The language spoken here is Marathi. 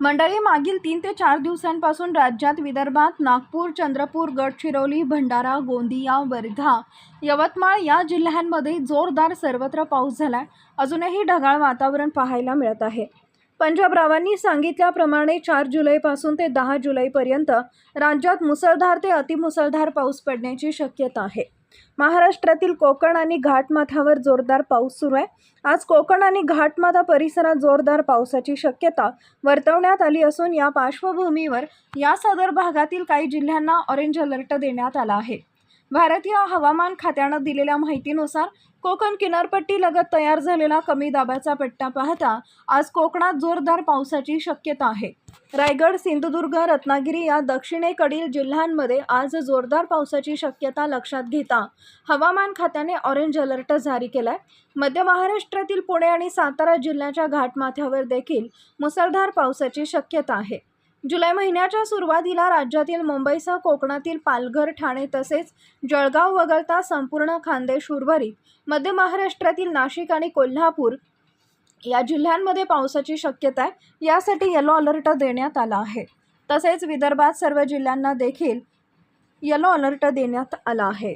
मंडळी मागील तीन ते चार दिवसांपासून राज्यात विदर्भात नागपूर चंद्रपूर गडचिरोली भंडारा गोंदिया वर्धा यवतमाळ या जिल्ह्यांमध्ये जोरदार सर्वत्र पाऊस झाला अजूनही ढगाळ वातावरण पाहायला मिळत आहे. पंजाबरावांनी सांगितल्याप्रमाणे चार जुलैपासून ते दहा जुलैपर्यंत राज्यात मुसळधार ते अतिमुसळधार पाऊस पडण्याची शक्यता आहे. महाराष्ट्रातील कोकण आणि घाटमाथ्यावर जोरदार पाऊस सुरू आहे. आज कोकण आणि घाटमाथा परिसरात जोरदार पावसाची शक्यता वर्तवण्यात आली असून या पार्श्वभूमीवर या सदर भागातील काही जिल्ह्यांना ऑरेंज अलर्ट देण्यात आला आहे. भारतीय हवामान खात्यानं दिलेल्या माहितीनुसार कोकण किनारपट्टी लगत तयार झालेला कमी दाबाचा पट्टा पाहता आज कोकणात जोरदार पावसाची शक्यता आहे. रायगड सिंधुदुर्ग रत्नागिरी या दक्षिणेकडील जिल्ह्यांमध्ये आज जोरदार पावसाची शक्यता लक्षात घेता हवामान खात्याने ऑरेंज अलर्ट जारी केलाय. मध्य महाराष्ट्रातील पुणे आणि सातारा जिल्ह्याच्या घाटमाथ्यावर देखील मुसळधार पावसाची शक्यता आहे. जुलै महिन्याच्या सुरुवातीला राज्यातील मुंबईसह कोकणातील पालघर ठाणे तसेच जळगाव वगळता संपूर्ण खानदेश उर्वरित. मध्य महाराष्ट्रातील नाशिक आणि कोल्हापूर या जिल्ह्यांमध्ये पावसाची शक्यता आहे. यासाठी येलो अलर्ट देण्यात आला आहे. तसेच विदर्भात सर्व जिल्ह्यांना देखील येलो अलर्ट देण्यात आला आहे.